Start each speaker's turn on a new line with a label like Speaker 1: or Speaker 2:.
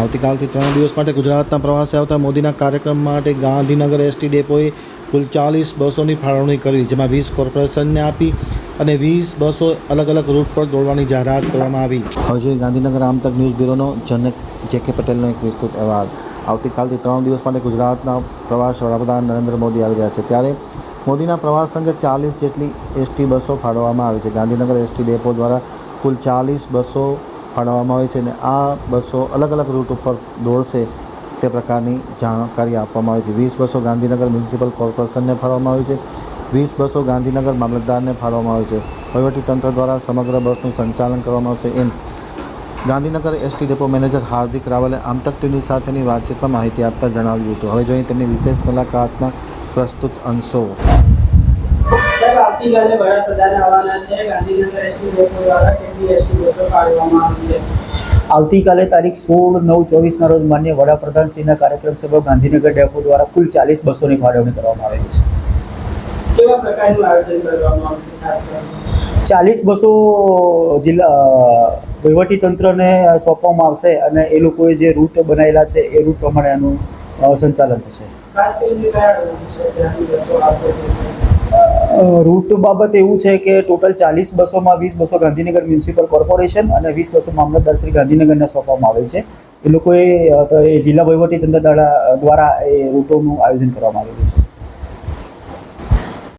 Speaker 1: આવતીકાલથી ત્રણ દિવસ માટે ગુજરાતના પ્રવાસે આવતા મોદીના કાર્યક્રમ માટે ગાંધીનગર એસટી ડેપોએ કુલ ચાલીસ બસોની ફાળવણી કરી, જેમાં વીસ કોર્પોરેશનને આપી અને વીસ બસો અલગ અલગ રૂટ પર દોડવાની જાહેરાત કરવામાં આવી. હવે જોઈએ ગાંધીનગર આમતક ન્યૂઝ બ્યુરોનો જનક જે કે પટેલનો એક વિસ્તૃત અહેવાલ. આવતીકાલથી ત્રણ દિવસ માટે ગુજરાતના પ્રવાસ વડાપ્રધાન નરેન્દ્ર મોદી આવી રહ્યા છે. ત્યારે મોદીના પ્રવાસ અંગે ચાલીસ જેટલી એસટી બસો ફાળવવામાં આવી છે. ગાંધીનગર એસટી ડેપો દ્વારા કુલ ચાલીસ બસો ફાળવવામાં આવે છે અને આ બસો અલગ અલગ રૂટ ઉપર દોડશે તે પ્રકારની જાણકારી આપવામાં આવી છે. વીસ બસો ગાંધીનગર મ્યુનિસિપલ કોર્પોરેશનને ફાળવવામાં આવી છે. વીસ બસો ગાંધીનગર મામલતદારને ફાળવવામાં આવી છે. વહીવટીતંત્ર દ્વારા સમગ્ર બસનું સંચાલન કરવામાં આવશે એમ Gandhinagar ST depot manager Hardik રાવલે આમતક ટીવી સાથેની વાતચીતમાં માહિતી આપતા જણાવ્યું હતું. હવે જોઈએ તેમની વિશેષ મુલાકાતના પ્રસ્તુત અંશો.
Speaker 2: સાહેબ આવતીકાલે વડાપ્રધાન આવવાના છે. ગાંધીનગર એસટી ડેપો દ્વારા કેટલી એસટી બસો કાઢવામાં આવી છે?
Speaker 3: આવતીકાલે તારીખ સોળ નવ ચોવીસના રોજ માન્ય વડાપ્રધાન શ્રીના કાર્યક્રમ સભા ગાંધીનગર ડેપો દ્વારા કુલ ચાલીસ બસોની ફાળવણી કરવામાં આવેલી છે.
Speaker 2: કેવા પ્રકારનું આયોજન કરવામાં આવશે ખાસ કરીને?
Speaker 3: ચાલીસ બસો જિલ્લા વહીવટી તંત્રને સોંપવામાં આવશે અને એ લોકોએ જે રૂટ બનાવેલા છે એ રૂટ પ્રમાણે એનું સંચાલન થશે.
Speaker 2: ખાસ કરીને કયા રૂટ છે
Speaker 3: રૂટ બાબત એવું છે કે ટોટલ ચાલીસ બસોમાં વીસ બસો ગાંધીનગર મ્યુનિસિપલ કોર્પોરેશન અને વીસ બસો મામલતદાર શ્રી ગાંધીનગરને સોંપવામાં આવેલ છે. એ લોકોએ જિલ્લા વહીવટી તંત્ર દ્વારા એ રૂટોનું આયોજન કરવામાં આવેલું છે.